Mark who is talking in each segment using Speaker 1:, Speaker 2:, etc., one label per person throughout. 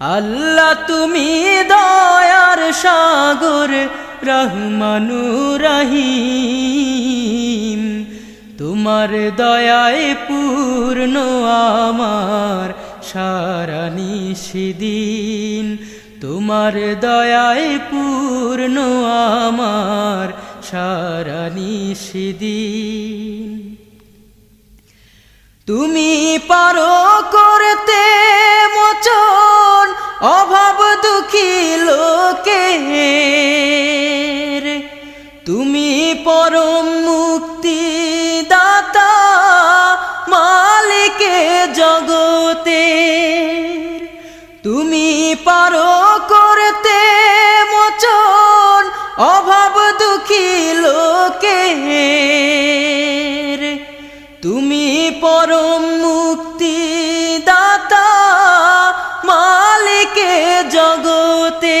Speaker 1: আল্লাহ তুমি দয়ার সাগর, রহমানু রহিম। তোমার দয়ায় পূর্ণ আমার সারা নিষিদিন। তোমার দয়ায় পূর্ণ আমার সারা নিষিদিন। তুমি পারো করতে মোচন লোকের। তুমি পরম মুক্তি দাতা মালিকে জগতে তুমি পারো করতে মোচন, অভাব দুঃখী লোকের। তুমি পরম মুক্তি দাতা মালিকে জগতে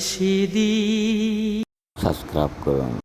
Speaker 1: সারা
Speaker 2: সাবস্ক্রাইব করুন।